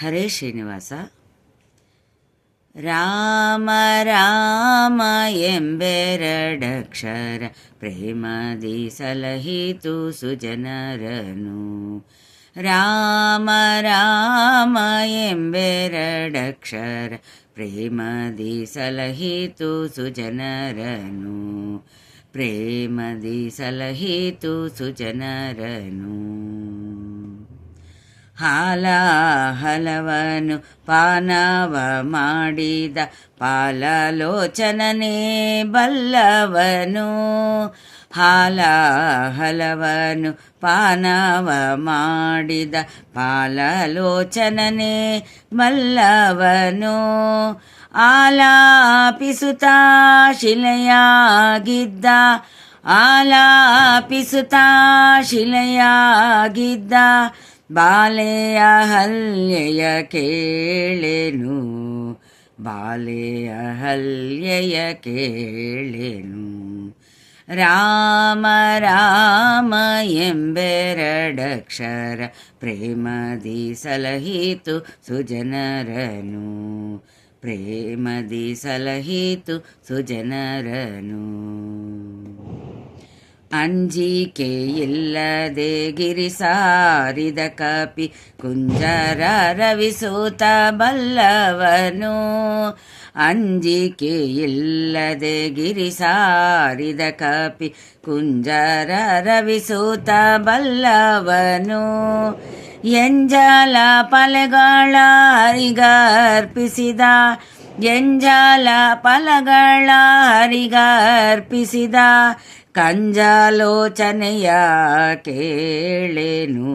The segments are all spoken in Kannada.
ಹರೇ ಶ್ರೀನಿವಾಸ. ರಾಮ ರಾಮ ಎಂಬೆರಡಕ್ಷರ ಪ್ರೇಮದಿ ಸಲಹಿತು ಸುಜನರನು. ರಾಮ ರಾಮ ಎಂಬೆರಡಕ್ಷರ ಪ್ರೇಮದಿ ಸಲಹಿತು ಸುಜನರನು. ಪ್ರೇಮದಿ ಸಲಹಿತು ಸುಜನರನು. ಹಾಲ ಹಲವನು ಪಾನವ ಮಾಡಿದ ಪಾಲಲೋಚನನೇ ಬಲ್ಲವನು. ಹಾಲ ಹಲವನು ಪಾನವ ಮಾಡಿದ ಪಾಲಲೋಚನನೇ ಬಲ್ಲವನು. ಆಲಾಪಿಸುತ್ತ ಶಿಲೆಯಾಗಿದ್ದ ಆಲಾಪಿಸುತ್ತ ಶಿಲೆಯಾಗಿದ್ದ ಬಾಲೆಯ ಹಲ್ಯೆಯ ಕೇಳೆನು ಬಾಲೆಯ ಹಲ್ಯೆಯ ಕೇಳೆನು. ರಾಮ ರಾಮ ಎಂಬೆರಡಕ್ಷರ ಪ್ರೇಮದಿ ಸಲಹಿತು ಸುಜನರನು, ಪ್ರೇಮದಿ ಸಲಹಿತು ಸುಜನರನು. ಅಂಜಿಕೆ ಗಿರಿಸಾರಿದ ಗಿರಿ ಸಾರಿದ ಕಪಿ ಕುಂಜರ ರವಿಸೂತ ಬಲ್ಲವನು. ಅಂಜಿಕೆಯಿಲ್ಲದೆ ಗಿರಿಸಾರಿದ ಗಿರಿ ಸಾರಿದ ಕಪಿ ಕುಂಜರ ರವಿಸೂತ ಬಲ್ಲವನು. ಎಂಜಾಲ ಪಲೆಗಳ ಹರಿಗರ್ಪಿಸಿದ, ಎಂಜಾಲ ಫಲಗಳ ಹರಿಗರ್ಪಿಸಿದ ಕಂಜಾಲೋಚನೆಯ ಕೇಳೆನು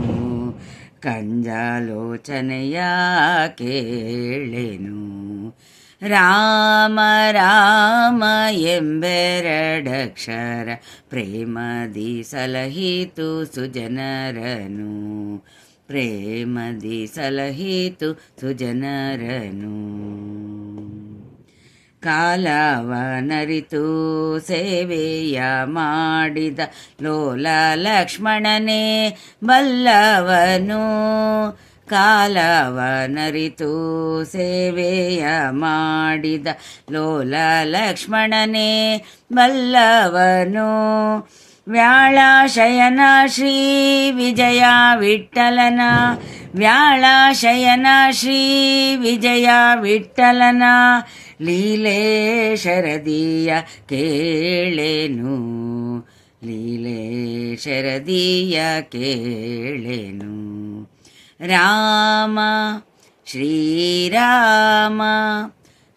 ಕಂಜಾಲೋಚನೆಯ ಕೇಳೆನು ರಾಮ ರಾಮ ಎಂಬೆರಡಕ್ಷರ ಪ್ರೇಮದಿ ಸಲಹಿತು ಸುಜನರನು ಪ್ರೇಮದಿ ಸಲಹಿತು ಸುಜನರನು ಕಾಲವನರಿತು ಸೇವೆಯ ಮಾಡಿದ ಲೋಲ ಲಕ್ಷ್ಮಣನೇ ಬಲ್ಲವನು. ಕಾಲವನರಿತು ಸೇವೆಯ ಮಾಡಿದ ಲೋಲ ಲಕ್ಷ್ಮಣನೇ ಬಲ್ಲವನು. ವ್ಯಾಳ ಶಯನ ಶ್ರೀ ವಿಜಯ ವಿಠಲನ. ವ್ಯಾಳಾಶಯನ ಶ್ರೀ ವಿಜಯ ವಿಠಲನ. ಲೀಲೆ ಶರದಿಯ ಕೇಳೆನು ಲೀಲೆ ಶರದಿಯ ಕೇಳೆನು ರಾಮ ಶ್ರೀರಾಮ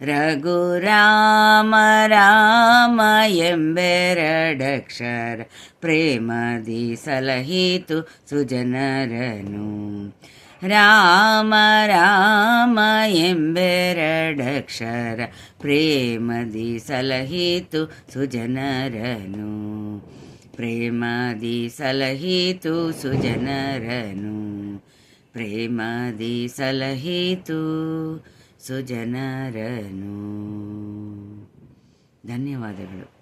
ರಘುರಾಮ ರಾಮ ಎಂಬೆರಡಕ್ಷರ ಪ್ರೇಮದಿ ಸಲಹಿತು ಸುಜನರನು ರಾಮ ರಾಮ ಎಂಬೆರಡಕ್ಷರ ಪ್ರೇಮದಿ ಸಲಹಿತು ಸುಜನರನು. ಪ್ರೇಮದಿ ಸಲಹಿತು ಸುಜನರನು. ಪ್ರೇಮದಿ ಸಲಹಿತು ಸುಜನರನು. ಧನ್ಯವಾದಗಳು.